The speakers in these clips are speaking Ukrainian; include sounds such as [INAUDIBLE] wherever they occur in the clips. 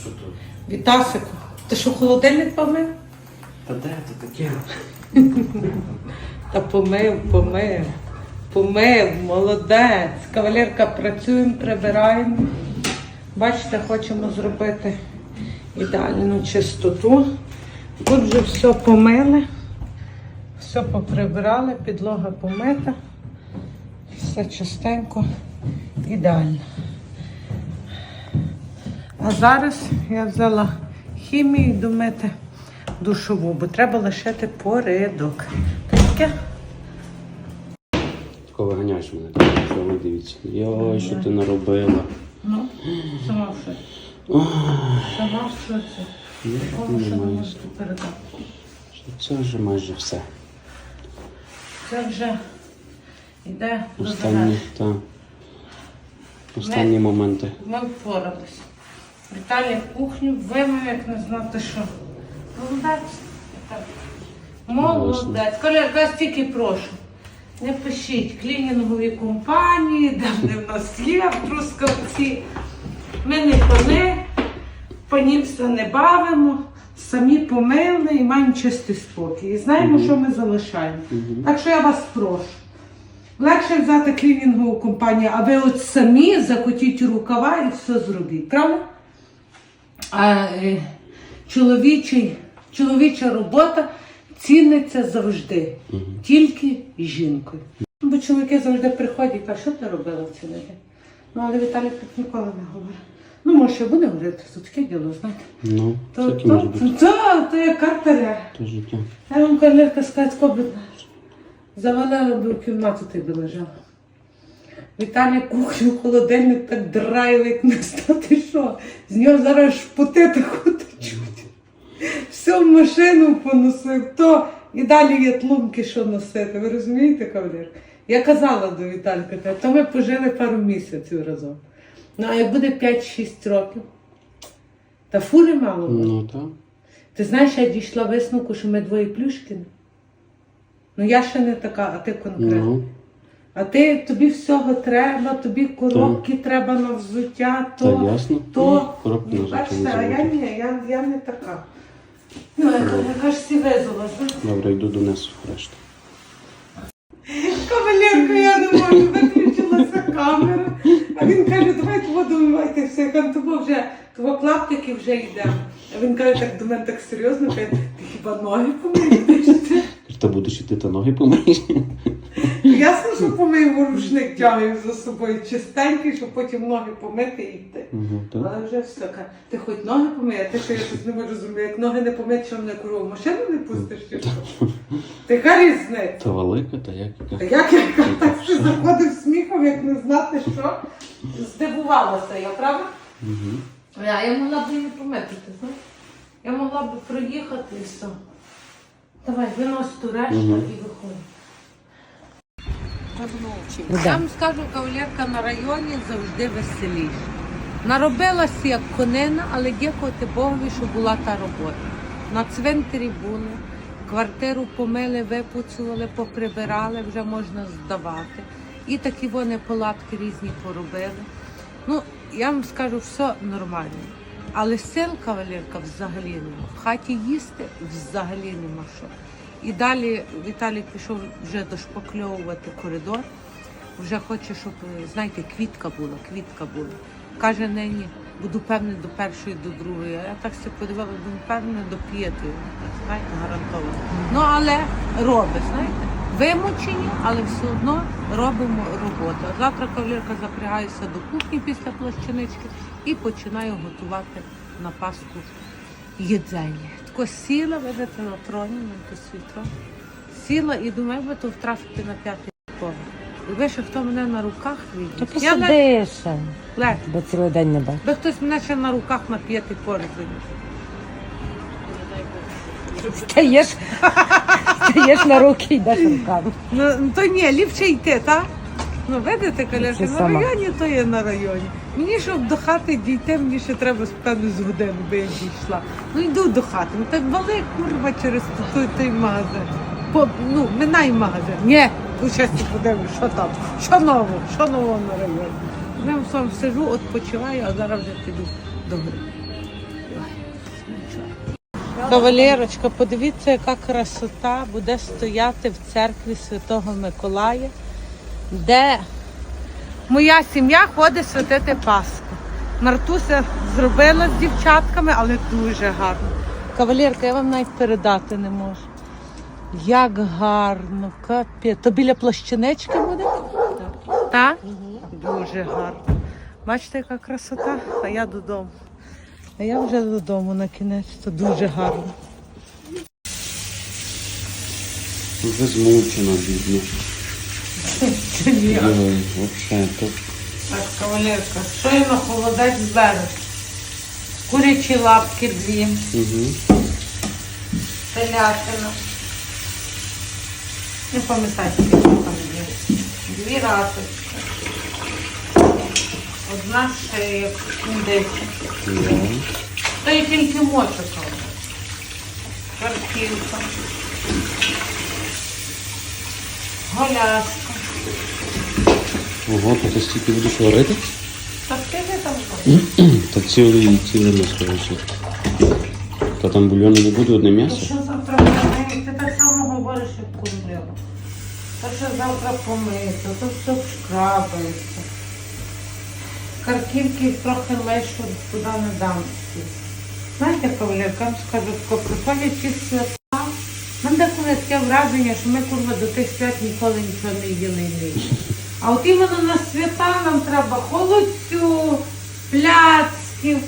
що то? Вітасику, ти що холодильник помив? Та де то таке? Та помив, помив. Помив, молодець. Кавалерка, працюємо, прибираємо. Бачите, хочемо зробити ідеальну чистоту. Тут вже все помили, все поприбирали, підлога помита. Все чистенько, ідеально. А зараз я взяла хімію домити душову, бо треба лишити порядок. Таке. Тако виганяєш мене, що ви дивіться. Йой, що ти наробила. Ну, сама в шоці. Сама в шоці. Ну, Кому що не немає. передати. Це вже майже все. Це вже йде до Останні, завершення. та. Останні моменти. Ми впоралися. Віталій кухню вимив, як не знати що. Молодець. Молодець. Колярка, я стільки прошу. Не пишіть клінінгові компанії, де вони в нас є, в Трускавці. Ми не пани, панівства не бавимо, самі помили і маємо чистий спокій. І знаємо, що ми залишаємо. Так що я вас прошу. Легше взяти клінінгову компанію, а ви от самі закотіть рукава і все зробіть, правда? А е, чоловічий, чоловіча робота ціниться завжди, тільки жінкою. Бо чоловіки завжди приходять і кажуть, що ти робила в цілий день? Ну, але Віталій так ніколи не говорить. Ну, може, ще буде говорити, то таке діло, знаєте. Ну, То, всякі може то, бути. то, то, то є. То життя. Я вам колірка сказати, скобить. Завалила би в кімнату, ти би лежала. Віталій кухню, холодильник так драйв, як не знати що. З нього зараз шпути таку течуть. Всю машину поносив, то і далі є тлумки, що носити. Ви розумієте, кавалерка? Я казала до Віталька, то ми пожили пару місяців разом. Ну, а як буде 5-6 років, та фури мало буде. Ну, так. Ти знаєш, я дійшла висновку, що ми двоє плюшкіни. Ну я ще не така, а ти конкретно. Ну, А ти тобі всього треба, тобі коробки треба на взуття, та ясно. то. Коробки на Бачите, не а я ні, я, я не така. Ну, яка, яка ж всі везла, знаєш. Добре, йду донесу решту. Кавалерка, я не можу, виключилася камера. А він каже, давайте воду вимивайте все. Я кажу, того вже, того клаптики вже йдемо. А він каже, так до мене так серйозно, каже, ти хіба ноги помиєш? Та будеш іти, та ноги помиєш. Ясно, що помив рушник тягаю за собою чистенький, щоб потім ноги помити і йти. Угу, так. Але вже все, каже, ти хоч ноги помий, а ти що я тут не можу зробити, як ноги не помити, що мене куру, в машину не пустиш чи що? Ти яка різниця? Та велика, та як Та яка. як я так що заходив сміхом, як не знати що? Здивувалася я, правда? Угу. Я, я могла б її помити, ти знаєш? Я могла б проїхати і все. Давай, винось ту решту і виходь. Я вам скажу, кавалерка на районі завжди веселіше. Наробилася як конина, але дякувати Богові, що була та робота. На цвинтарі були, квартиру помили, випуцували, поприбирали, вже можна здавати. І такі вони палатки різні поробили. Ну, я вам скажу, все нормально. Але сил кавалерка взагалі нема. В хаті їсти взагалі нема що. І далі Віталій пішов вже дошпакльовувати коридор. Вже хоче, щоб, знаєте, квітка була, квітка була. Каже нині, буду певне до першої, до другої. Я так все подивила, буду певне до п'ятої. Знаєте, гарантовано. Ну, але робить, знаєте. Вимучені, але все одно робимо роботу. Завтра кавалерка запрягаюся до кухні після плащанички і починаю готувати на Пасху їдзення. Тако сіла, видите, на троні, на свій трон. Сіла і думаю, би то втрафити на п'ятий поверх. І ви ще хто мене на руках Та видить. Я посиди ще, бо цілий день не бачу. Би хтось мене ще на руках на п'ятий поверх. Стаєш, стаєш на руки і йдеш руками. Ну, то ні, ліпше йти, так? Ну, видите, Каляша, Це на сама. районі то є на районі. Мені, щоб до хати дійти, мені ще треба певно з години, би я дійшла. Ну йду до хати. Ну так вали, курва, через той, той магазин. По, ну, минай магазин. Ні, тут ще подивлюсь, що там, що нового, що нового на районі. Одним словом сижу, відпочиваю, а зараз вже піду до гри. Кавалерочка, подивіться, яка красота буде стояти в церкві Святого Миколая, де моя сім'я ходить святити Пасху. Мартуся зробила з дівчатками, але дуже гарно. Кавалерка, я вам навіть передати не можу. Як гарно, капець. То біля плащинечки буде? Так. Так? Дуже гарно. Бачите, яка красота? А я додому. А я вже додому на кінець, то дуже гарно. Вже змучена, бідна. Ой, Вообще, то Так, кавалерка, щойно холодець береш. Курячі лапки дві, угу. телятина. Не пам'ятаю, скільки там є. Дві раточки. Одна шия, індичка. Да. То є тільки мочок. Картинка. Голяшка. Ого, то ти стільки будеш варити? Та скільки там? [CLEARS THROAT] Та цілий цілий не скоріше. Та там бульйону не буде одне То м'ясо? що завтра помити? Ти так само говориш, як курила. То що завтра помити, то все шкрабається. Картинки трохи лишу, туди не дам всі. Знаєте, кавалерка, я вам скажу, тако приходять ті свята. Деколи таке враження, що ми курва до тих свят ніколи нічого не їли не їли. А от іменно на свята нам треба холодцю, пляцків.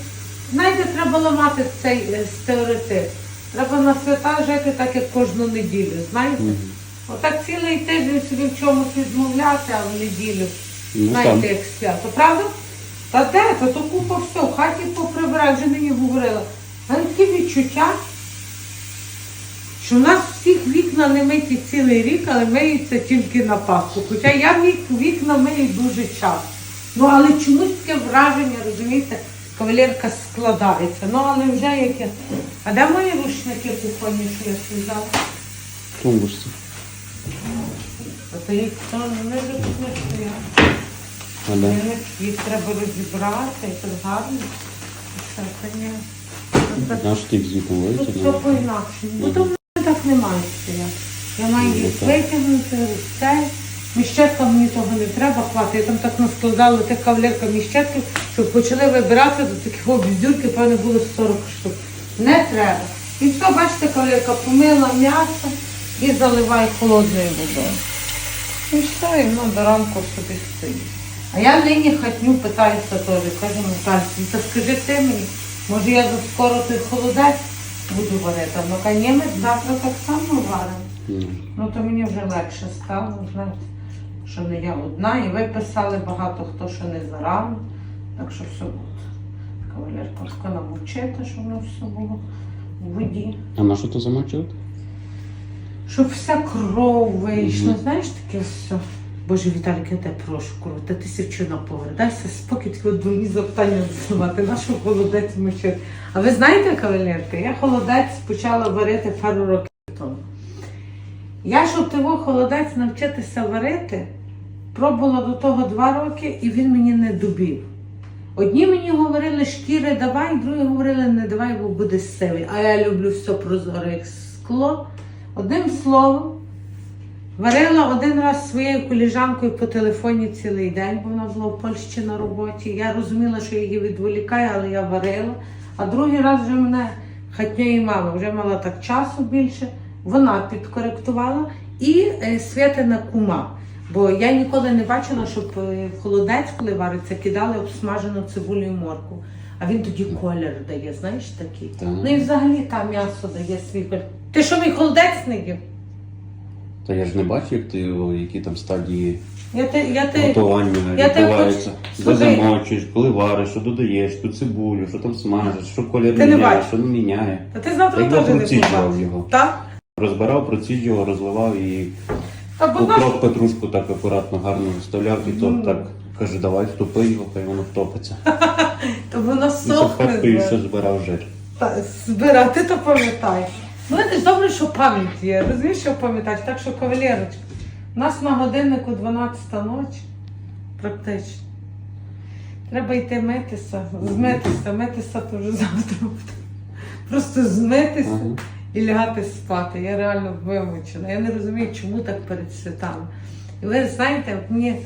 Знаєте, треба ламати цей е, стереотип. Треба на свята жити так, як кожну неділю. Знаєте? Мгм. Отак цілий тиждень собі в чомусь відмовляти, а в неділю. Ну, знаєте, як свято, правда? Та де? Та то купа все, в хаті поприбирай, вже мені говорила. А таке відчуття, що в нас всіх вікна не миті цілий рік, але миються тільки на Пасху. Хоча я вік- вікна мию дуже часто. Ну, але чомусь таке враження, розумієте, кавалерка складається. Ну, але вже яке. А де мої рушники кухонні, що я связала? В тумбочці. А то їх то не не стоять. Їх треба розібрати, так гарно. Це. Це- Наш ти їх звідти Тут все по-інакшому. Так немає стояти. Я маю Ну, їх витягнути, цей. Міщетка мені того не треба хватить. Я там так наскладала тих кавалерка міщетків, щоб почали вибирати до таких обіздюрки, певно, було 40 штук. Не треба. І все, бачите, кавалерка помила м'ясо і заливай холодною водою. І все, і воно до ранку собі стоїть. А я нині хатню питаюся теж, кажу Натальці, «Ну, та скажи ти мені, може я за скоро той холодець буду варити. Ну, каже, завтра так само варимо. Ну. То мені вже легше стало, знаєте, що не я одна, і ви писали багато хто, що не зарано. Так що все буде. Кавалерка така намочити, щоб воно все було в воді. А на що то замочувати? Щоб вся кров вийшла, Мгм. знаєш таке все. Боже, Віталік, я тебе прошу, кров, та тисячу на повертайся, спокій таке дурні запитання задавати, нашу холодець мочити. А ви знаєте, кавалерка, я холодець почала варити пару років тому. Я, щоб того холодець навчитися варити, пробувала до того два роки, і він мені не добів. Одні мені говорили, шкіри давай, другі говорили, не давай, бо буде сивий. А я люблю все прозоре, як скло. Одним словом, варила один раз зі своєю коліжанкою по телефоні цілий день, бо вона була в Польщі на роботі. Я розуміла, що її відволікаю, але я варила. А другий раз вже мене хатньої мами вже мала так часу більше. Вона підкоректувала і е, Святина кума. Бо я ніколи не бачила, щоб е, в холодець, коли вариться, кидали обсмажену цибулю і морку. А він тоді колір дає, знаєш такий. Так. Ну і взагалі там м'ясо дає свій колір. Ти що мій холодець не їв? Та я ж не бачу, як ти о, які там стадії Я ти, я ти, готування я відбуваються. хочу- Де Слухай. замочуєш, коли вариш, що додаєш, ту цибулю, що там смажиш, що колір Ти не міняє, бачиш. що не міняє. Та ти завтра я теж не проціджував його. Так? Розбирав, проціджував, розливав і Та наш... укроп, петрушку так акуратно, гарно вставляв, і то так каже, давай втопи його, хай воно втопиться. [LAUGHS] Та воно І сохне. знаєш. все збирав жир. Та, збирав, ти то пам'ятаєш. Ну, це ж добре, що пам'ять є. Розумієш, що пам'ятаєш? Так що, кавалерочка, у нас на годиннику 12 ночі, практично. Треба йти митися, змитися, митися то вже завтра буде. просто змитися Ага. і лягати спати. Я реально вимучена. Я не розумію, чому так перед святами. І ви знаєте, от мені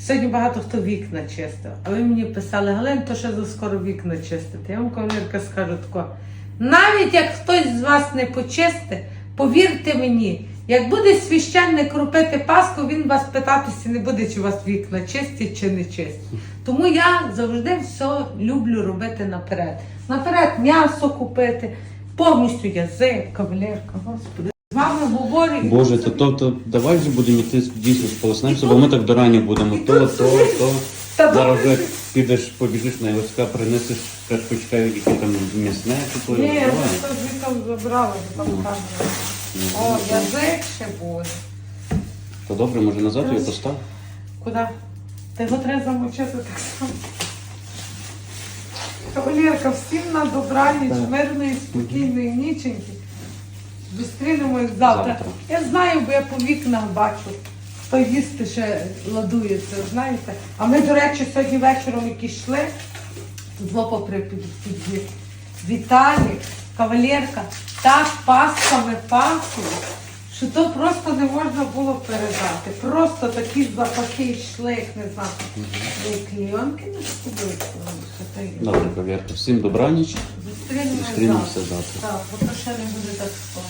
сьогодні багато хто вікна чистив, а ви мені писали, Галин, то ще за скоро вікна чистити. Я вам кавалерка скажу тако. Навіть як хтось з вас не почисти, повірте мені, як буде священник робити Пасху, він вас питатися не буде, чи у вас вікна чисті чи не чисті. Тому я завжди все люблю робити наперед. Наперед м'ясо купити, повністю язик, кавалерка, господи. З вами говорю. Боже, то, собі- то, то давай вже будемо йти дійсно сполоснемося, І бо ми так до рані будемо. То, то, то. Та Зараз вже підеш, побіжиш на ЛСК, принесеш, скажеш, почекай, яке там м'ясне, чи то. Ні, я Давай. просто звідти забрала, бо там камера. О, язик ще буде. То добре, може назад його постав? Куди? Та його треба замочити так само. Кавалерка, всім на добраніч, Так. мирної, спокійної ніченьки. Зустрінемось завтра. Завтра. Я знаю, бо я по вікнах бачу, хто їсти ще ладується, знаєте. А ми, до речі, сьогодні вечором які йшли, зло попри під, під Віталік, кавалерка, так пасками пахло, що то просто не можна було передати. Просто такі запахи йшли, як не знаю. Ви клійонки не скубили, то. Всім добраніч. Зустрінемося завтра. Так, бо то ще не буде так скоро.